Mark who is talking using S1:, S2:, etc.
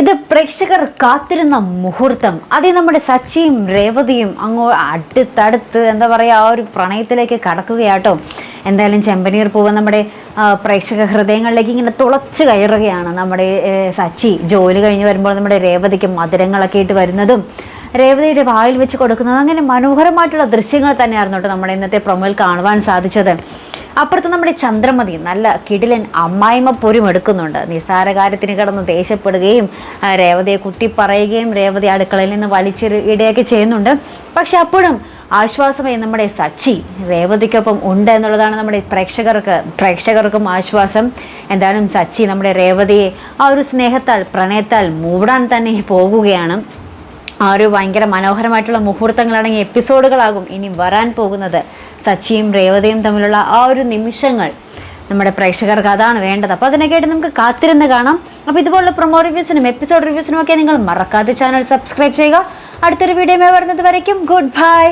S1: ഇത് പ്രേക്ഷകർ കാത്തിരുന്ന മുഹൂർത്തം. അതേ നമ്മുടെ സച്ചിയും രേവതിയും അങ്ങോ അടുത്തടുത്ത് എന്താ പറയുക ആ ഒരു പ്രണയത്തിലേക്ക് കടക്കുകയാട്ടോ. എന്തായാലും ചെമ്പനീർ പൂവ് നമ്മുടെ പ്രേക്ഷക ഹൃദയങ്ങളിലേക്ക് ഇങ്ങനെ തുളച്ച് കയറുകയാണ് നമ്മുടെ സച്ചി. ജോലി കഴിഞ്ഞ് വരുമ്പോൾ നമ്മുടെ രേവതിക്ക് മധുരങ്ങളൊക്കെ ഇട്ട് വരുന്നതും രേവതിയുടെ വായിൽ വെച്ച് കൊടുക്കുന്നതും അങ്ങനെ മനോഹരമായിട്ടുള്ള ദൃശ്യങ്ങൾ തന്നെയായിരുന്നു കേട്ടോ നമ്മുടെ ഇന്നത്തെ പ്രൊമോയിൽ കാണുവാൻ സാധിച്ചത്. അപ്പുറത്ത് നമ്മുടെ ചന്ദ്രമതി നല്ല കിടിലൻ അമ്മായിമ പോരും എടുക്കുന്നുണ്ട്. നിസ്സാര കാര്യത്തിന് കിടന്ന് ദേഷ്യപ്പെടുകയും രേവതിയെ കുത്തിപ്പറയുകയും രേവതി അടുക്കളയിൽ നിന്ന് വലിച്ചെറി ഇടുകയൊക്കെ ചെയ്യുന്നുണ്ട്. പക്ഷെ അപ്പോഴും ആശ്വാസമായി നമ്മുടെ സച്ചി രേവതിക്കൊപ്പം ഉണ്ട് എന്നുള്ളതാണ് നമ്മുടെ പ്രേക്ഷകർക്ക് പ്രേക്ഷകർക്കും ആശ്വാസം. എന്തായാലും സച്ചി നമ്മുടെ രേവതിയെ ആ ഒരു സ്നേഹത്താൽ പ്രണയത്താൽ മൂടാൻ തന്നെ പോകുകയാണ്. ആ ഒരു ഭയങ്കര മനോഹരമായിട്ടുള്ള മുഹൂർത്തങ്ങളാണെങ്കിൽ എപ്പിസോഡുകളാകും ഇനി വരാൻ പോകുന്നത്. സച്ചിയും രേവതയും തമ്മിലുള്ള ആ ഒരു നിമിഷങ്ങൾ നമ്മുടെ പ്രേക്ഷകർക്ക് അതാണ് വേണ്ടത്. അപ്പോൾ അതിനൊക്കെയായിട്ട് നമുക്ക് കാത്തിരുന്ന് കാണാം. അപ്പോൾ ഇതുപോലുള്ള പ്രൊമോ റിവ്യൂസിനും എപ്പിസോഡ് റിവ്യൂസിനും ഒക്കെ നിങ്ങൾ മറക്കാതെ ചാനൽ സബ്സ്ക്രൈബ് ചെയ്യുക. അടുത്തൊരു വീഡിയോ വരുന്നത് വരയ്ക്കും. Good bye